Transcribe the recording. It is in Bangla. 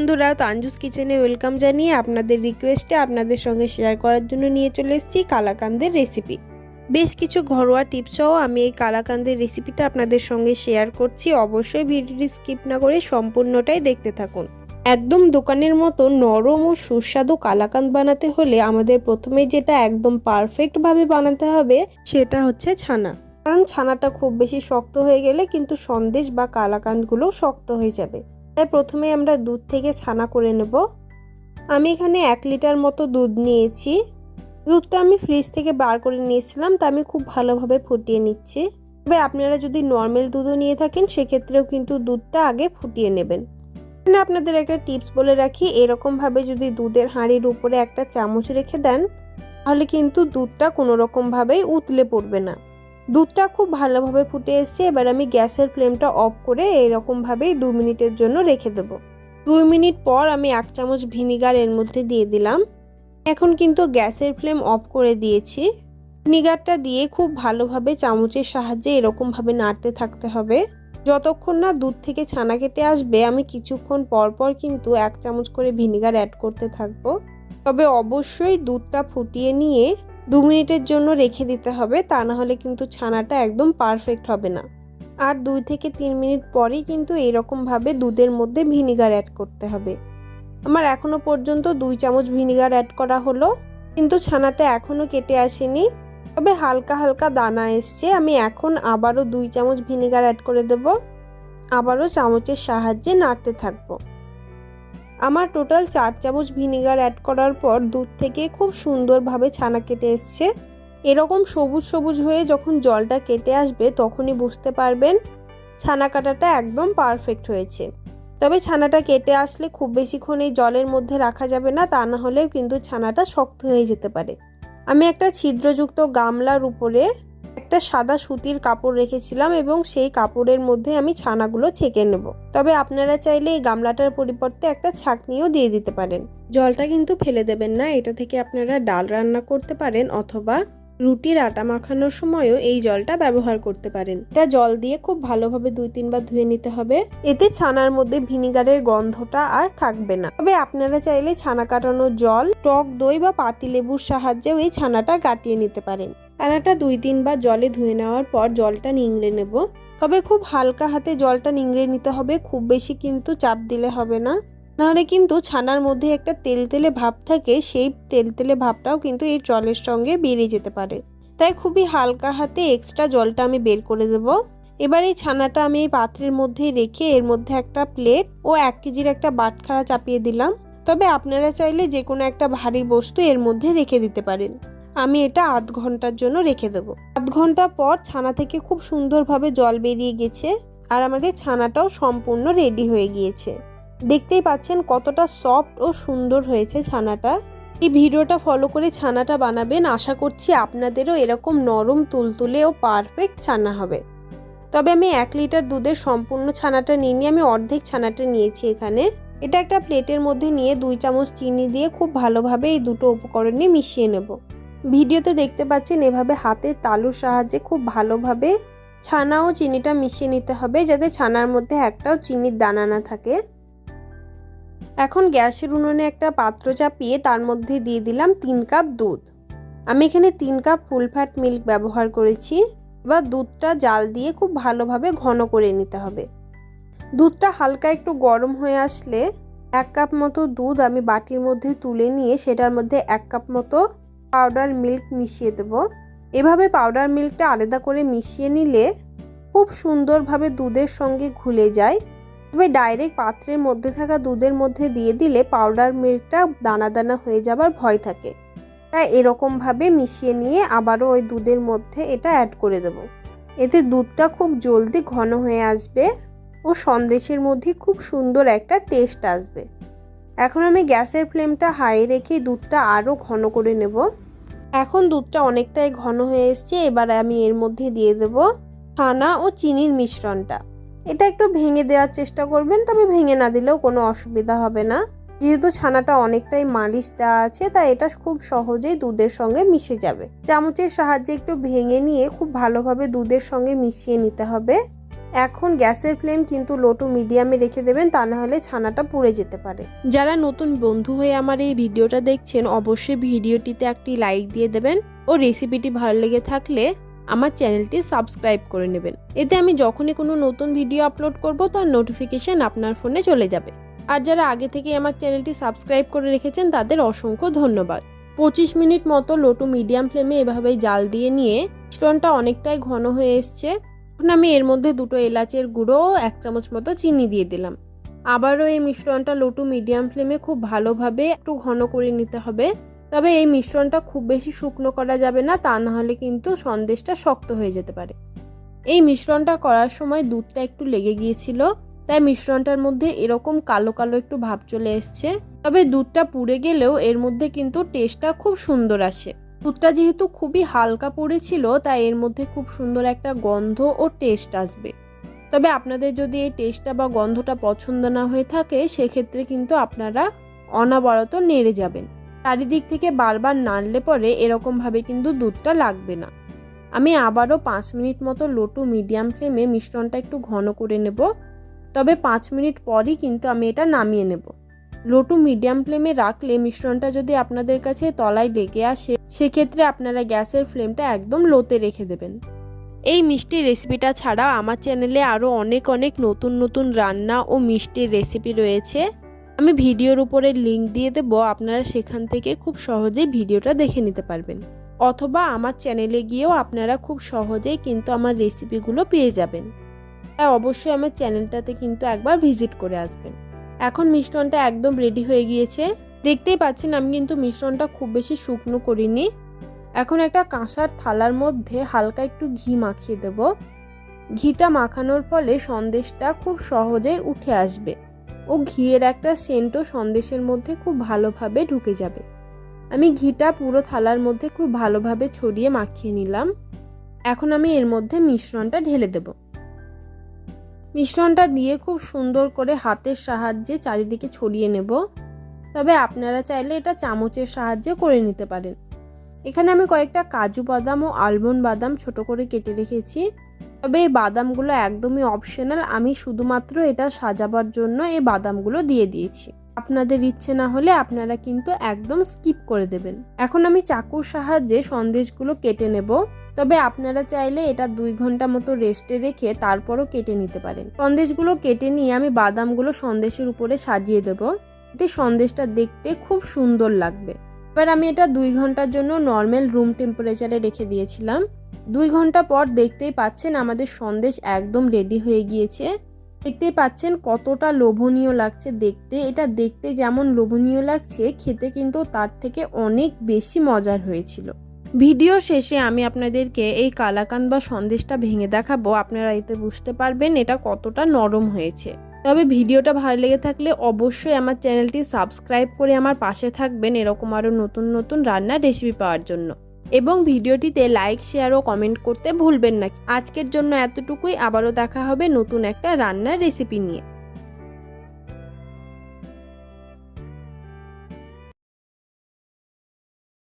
বন্ধুরা, তানজুস কিচেনে ওয়েলকাম জানিয়ে আপনাদের রিকোয়েস্টে আপনাদের সঙ্গে শেয়ার করার জন্য নিয়ে চলে এসেছি কালাকান্দের রেসিপি। বেশ কিছু ঘরোয়া টিপসও আমি এই কালাকান্দের রেসিপিটা আপনাদের সঙ্গে শেয়ার করছি। অবশ্যই ভিডিওটি স্কিপ না করে সম্পূর্ণটাই দেখতে থাকুন। একদম দোকানের মতো নরম ও সুস্বাদু কালাকান্দ বানাতে হলে আমাদের প্রথমে যেটা একদম পারফেক্টভাবে বানাতে হবে সেটা হচ্ছে ছানা। কারণ ছানাটা খুব বেশি শক্ত হয়ে গেলে কিন্তু সন্দেশ বা কালাকান্দগুলো শক্ত হয়ে যাবে। তাই প্রথমে আমরা দুধ থেকে ছানা করে নেব। আমি এখানে এক লিটার মতো দুধ নিয়েছি। দুধটা আমি ফ্রিজ থেকে বার করে নিয়েছিলাম, তা আমি খুব ভালোভাবে ফুটিয়ে নিচ্ছি। তবে আপনারা যদি নর্মাল দুধও নিয়ে থাকেন, সেক্ষেত্রেও কিন্তু দুধটা আগে ফুটিয়ে নেবেন। এখানে আপনাদের একটা টিপস বলে রাখি, এরকমভাবে যদি দুধের হাঁড়ির উপরে একটা চামচ রেখে দেন, তাহলে কিন্তু দুধটা কোনো রকমভাবেই উতলে পড়বে না। দুধটা খুব ভালোভাবে ফুটে এসছে, এবার আমি গ্যাসের ফ্লেমটা অফ করে এরকমভাবেই দু মিনিটের জন্য রেখে দেবো। দুই মিনিট পর আমি এক চামচ ভিনিগার এর মধ্যে দিয়ে দিলাম। এখন কিন্তু গ্যাসের ফ্লেম অফ করে দিয়েছি। ভিনিগারটা দিয়ে খুব ভালোভাবে চামচের সাহায্যে এরকমভাবে নাড়তে থাকতে হবে। যতক্ষণ না দুধ থেকে ছানা কেটে আসবে, আমি কিছুক্ষণ পর পর কিন্তু এক চামচ করে ভিনিগার অ্যাড করতে থাকব। তবে অবশ্যই দুধটা ফুটিয়ে নিয়ে দু মিনিটের জন্য রেখে দিতে হবে, তা না হলে কিন্তু ছানাটা একদম পারফেক্ট হবে না। আর দুই থেকে তিন মিনিট পরেই কিন্তু এরকমভাবে দুধের মধ্যে ভিনিগার অ্যাড করতে হবে। আমার এখনও পর্যন্ত দুই চামচ ভিনিগার অ্যাড করা হলো, কিন্তু ছানাটা এখনও কেটে আসেনি। তবে হালকা হালকা দানা এসছে, আমি এখন আবারও দুই চামচ ভিনিগার অ্যাড করে দেব। আবারও চামচের সাহায্যে নাড়তে থাকব। আমার টোটাল চার চামচ ভিনিগার অ্যাড করার পর দুধ থেকে খুব সুন্দরভাবে ছানা কেটে এসছে। এরকম সবুজ সবুজ হয়ে যখন জলটা কেটে আসবে তখনই বুঝতে পারবেন ছানা কাটাটা একদম পারফেক্ট হয়েছে। তবে ছানাটা কেটে আসলে খুব বেশিক্ষণ এই জলের মধ্যে রাখা যাবে না, তা না হলেও কিন্তু ছানাটা শক্ত হয়ে যেতে পারে। আমি একটা ছিদ্রযুক্ত গামলার উপরে একটা সাদা সুতির কাপড় রেখেছিলাম এবং সেই কাপড়ের মধ্যে আমি ছানাগুলো ছেঁকে নেব। তবে আপনারা চাইলে এই গামলাটার পরিবর্তে একটা ছাকনিও দিয়ে দিতে পারেন। জলটা কিন্তু ফেলে দেবেন না, এটা থেকে আপনারা ডাল রান্না করতে পারেন অথবা রুটির আটা মাখানোর সময়ও এই জলটা ব্যবহার করতে পারেন। এটা জল দিয়ে খুব ভালোভাবে দুই তিনবার ধুয়ে নিতে হবে। এতে ছানার মধ্যে ভিনিগারের গন্ধটা আর থাকবে না। তবে আপনারা চাইলে ছানা কাটানো জল, টক দই বা পাতিলেবুর সাহায্যেও এই ছানাটা কাটিয়ে নিতে পারেন। ছানাটা দুই তিনবার জলে ধুয়ে নেওয়ার পর জলটা নিংড়ে নেব। তবে খুব হালকা হাতে জলটা নিংড়ে নিতে হবে। খুব বেশি কিন্তু চাপ দিলে হবে না। নাহলে কিন্তু ছানার মধ্যে একটা তেলতেলে ভাব থাকে, সেই তেলতেলে ভাবটাও কিন্তু এই জলের সঙ্গে বেরিয়ে যেতে পারে। তাই খুবই হালকা হাতে এক্সট্রা জলটা আমি বের করে দেব। এবার এই ছানাটা আমি এই পাত্রের মধ্যে রেখে এর মধ্যে একটা প্লেট ও এক কেজির একটা বাটখারা চাপিয়ে দিলাম। তবে আপনারা চাইলে যে কোনো একটা ভারী বস্তু এর মধ্যে রেখে দিতে পারেন। আমি এটা আধ ঘণ্টার জন্য রেখে দেবো। আধ ঘণ্টা পর ছানা থেকে খুব সুন্দরভাবে জল বেরিয়ে গেছে আর আমাদের ছানাটাও সম্পূর্ণ রেডি হয়ে গিয়েছে। দেখতেই পাচ্ছেন কতটা সফট ও সুন্দর হয়েছে ছানাটা। এই ভিডিওটা ফলো করে ছানাটা বানাবেন। আশা করছি আপনাদেরও এরকম নরম, তুলতুলে ও পারফেক্ট ছানা হবে। তবে আমি এক লিটার দুধের সম্পূর্ণ ছানাটা নিয়ে নিয়ে আমি অর্ধেক ছানাটা নিয়েছি এখানে। এটা একটা প্লেটের মধ্যে নিয়ে দুই চামচ চিনি দিয়ে খুব ভালোভাবে এই দুটো উপকরণে মিশিয়ে নেব। ভিডিওতে দেখতে পাচ্ছেন এভাবে হাতের তালুর সাহায্যে খুব ভালোভাবে ছানা ও চিনিটা মিশিয়ে নিতে হবে, যাতে ছানার মধ্যে একটাও চিনির দানা না থাকে। এখন গ্যাসের উনুনে একটা পাত্র চাপিয়ে তার মধ্যে দিয়ে দিলাম তিন কাপ দুধ। আমি এখানে তিন কাপ ফুল ফ্যাট মিল্ক ব্যবহার করেছি। এবার দুধটা জাল দিয়ে খুব ভালোভাবে ঘন করে নিতে হবে। দুধটা হালকা একটু গরম হয়ে আসলে এক কাপ মতো দুধ আমি বাটির মধ্যে তুলে নিয়ে সেটার মধ্যে এক কাপ মতো পাউডার মিল্ক মিশিয়ে দেব। এভাবে পাউডার মিল্কটা আলাদা করে মিশিয়ে নিলে খুব সুন্দরভাবে দুধের সঙ্গে ঘুলে যায়। তবে ডাইরেক্ট পাত্রের মধ্যে থাকা দুধের মধ্যে দিয়ে দিলে পাউডার মিল্কটা দানা দানা হয়ে যাবার ভয় থাকে। তাই এরকমভাবে মিশিয়ে নিয়ে আবারও ওই দুধের মধ্যে এটা অ্যাড করে দেব। এতে দুধটা খুব জলদি ঘন হয়ে আসবে ও সন্দেশের মধ্যে খুব সুন্দর একটা টেস্ট আসবে। এখন আমি গ্যাসের ফ্লেমটা হাই রেখে দুধটা আরও ঘন করে নেব। এখন দুধটা অনেকটাই ঘন হয়ে এসছে, এবার আমি এর মধ্যে দিয়ে দেব ছানা ও চিনির মিশ্রণটা। এটা একটু ভেঙে দেওয়ার চেষ্টা করবেন, তবে ভেঙে না দিলেও কোনো অসুবিধা হবে না। যেহেতু ছানাটা অনেকটাই মালিশ দেওয়া আছে, তাই এটা খুব সহজেই দুধের সঙ্গে মিশে যাবে। চামচের সাহায্যে একটু ভেঙে নিয়ে খুব ভালোভাবে দুধের সঙ্গে মিশিয়ে নিতে হবে। এখন গ্যাসের ফ্লেম কিন্তু লো টু মিডিয়ামে রেখে দেবেন, তা না হলে ছানাটা পুড়ে যেতে পারে। যারা নতুন বন্ধু হয়ে আমার এই ভিডিওটা দেখছেন, অবশ্যই ভিডিওটিতে একটি লাইক দিয়ে দেবেন। ও রেসিপিটি ভালো লেগে থাকলে আমার চ্যানেলটি সাবস্ক্রাইব করে নেবেন। এতে আমি যখনই কোনো নতুন ভিডিও আপলোড করব, তার নোটিফিকেশন আপনার ফোনে চলে যাবে। আর যারা আগে থেকে আমার চ্যানেলটি সাবস্ক্রাইব করে রেখেছেন, তাদের অসংখ্য ধন্যবাদ। পঁচিশ মিনিট মতো লোটু মিডিয়াম ফ্লেমে এভাবেই জাল দিয়ে নিয়ে মিশ্রণটা অনেকটাই ঘন হয়ে এসছে। এখন আমি এর মধ্যে দুটো এলাচের গুঁড়ো, এক চামচ মতো চিনি দিয়ে দিলাম। আবারও এই মিশ্রণটা লো টু মিডিয়াম ফ্লেমে খুব ভালোভাবে একটু ঘন করে নিতে হবে। তবে এই মিশ্রণটা খুব বেশি শুকনো করা যাবে না, তা না হলে কিন্তু সন্দেশটা শক্ত হয়ে যেতে পারে। এই মিশ্রণটা করার সময় দুধটা একটু লেগে গিয়েছিল, তাই মিশ্রণটার মধ্যে এরকম কালো কালো একটু ভাব চলে এসছে। তবে দুধটা পুড়ে গেলেও এর মধ্যে কিন্তু টেস্টটা খুব সুন্দর আসে। দুধটা যেহেতু খুবই হালকা পড়েছিল, তাই এর মধ্যে খুব সুন্দর একটা গন্ধ ও টেস্ট আসবে। তবে আপনাদের যদি এই টেস্টটা বা গন্ধটা পছন্দ না হয়ে থাকে, সেক্ষেত্রে কিন্তু আপনারা অনাবরত নেড়ে যাবেন। চারিদিক থেকে বারবার নাড়লে পরে এরকমভাবে কিন্তু দুধটা লাগবে না। আমি আবারও পাঁচ মিনিট মতো লো টু মিডিয়াম ফ্লেমে মিশ্রণটা একটু ঘন করে নেব। তবে পাঁচ মিনিট পরই কিন্তু আমি এটা নামিয়ে নেব। লো টু মিডিয়াম ফ্লেমে রাখলে মিশ্রণটা যদি আপনাদের কাছে তলায় লেগে আসে, সেক্ষেত্রে আপনারা গ্যাসের ফ্লেমটা একদম লোতে রেখে দেবেন। এই মিষ্টির রেসিপিটা ছাড়াও আমার চ্যানেলে আরও অনেক অনেক নতুন নতুন রান্না ও মিষ্টির রেসিপি রয়েছে। আমি ভিডিওর উপরে লিংক দিয়ে দেবো, আপনারা সেখান থেকে খুব সহজেই ভিডিওটা দেখে নিতে পারবেন। অথবা আমার চ্যানেলে গিয়েও আপনারা খুব সহজেই কিন্তু আমার রেসিপিগুলো পেয়ে যাবেন। তাই অবশ্যই আমার চ্যানেলটাতে কিন্তু একবার ভিজিট করে আসবেন। এখন মিশ্রণটা একদম রেডি হয়ে গিয়েছে। দেখতেই পাচ্ছেন আমি কিন্তু মিশ্রণটা খুব বেশি শুকনো করিনি। এখন একটা কাঁসার থালার মধ্যে হালকা একটু ঘি মাখিয়ে দেব। ঘিটা মাখানোর ফলে সন্দেশটা খুব সহজেই উঠে আসবে। ও ঘিয়ের একটা সেন্টও সন্দেশের মধ্যে খুব ভালোভাবে ঢুকে যাবে। আমি ঘিটা পুরো থালার মধ্যে খুব ভালোভাবে ছড়িয়ে মাখিয়ে নিলাম। এখন আমি এর মধ্যে মিশ্রণটা ঢেলে দেব। মিশ্রণটা দিয়ে খুব সুন্দর করে হাতের সাহায্যে চারিদিকে ছড়িয়ে নেব। তবে আপনারা চাইলে এটা চামচের সাহায্যে করে নিতে পারেন। এখানে আমি কয়েকটা কাজু বাদাম ও আলমন্ড বাদাম ছোট করে কেটে রেখেছি। তবে এই বাদামগুলো একদমই অপশনাল আমি শুধুমাত্র এটা সাজাবার জন্য এই বাদামগুলো দিয়ে দিয়েছি। আপনাদের ইচ্ছে না হলে আপনারা কিন্তু একদম স্কিপ করে দেবেন। এখন আমি চাকুর সাহায্যে সন্দেশগুলো কেটে নেব। তবে আপনারা চাইলে এটা দুই ঘণ্টা মতো রেস্টে রেখে তারপরও কেটে নিতে পারেন। সন্দেশগুলো কেটে নিয়ে আমি বাদামগুলো সন্দেশের উপরে সাজিয়ে দেব। এতে সন্দেশটা দেখতে খুব সুন্দর লাগবে। এবার আমি এটা দুই ঘণ্টার জন্য নর্মাল রুম টেম্পারেচারে রেখে দিয়েছিলাম। দুই ঘণ্টা পর দেখতেই পাচ্ছেন আমাদের সন্দেশ একদম রেডি হয়ে গিয়েছে। দেখতেই পাচ্ছেন কতটা লোভনীয় লাগছে দেখতে। এটা দেখতে যেমন লোভনীয় লাগছে, খেতে কিন্তু তার থেকে অনেক বেশি মজার হয়েছিল। ভিডিও শেষে আমি আপনাদেরকে এই কালাকান বা সন্দেশটা ভেঙে দেখাবো। আপনারা এতে বুঝতে পারবেন এটা কতটা নরম হয়েছে। তবে ভিডিওটা ভালো লেগে থাকলে অবশ্যই আমার চ্যানেলটি সাবস্ক্রাইব করে আমার পাশে থাকবেন এরকম আরও নতুন নতুন রান্নার রেসিপি পাওয়ার জন্য। এবং ভিডিওটিতে লাইক শেয়ার ও কমেন্ট করতে ভুলবেন না। আজকের জন্য এতটুকুই। আবারও দেখা হবে নতুন একটা রান্নার রেসিপি নিয়ে।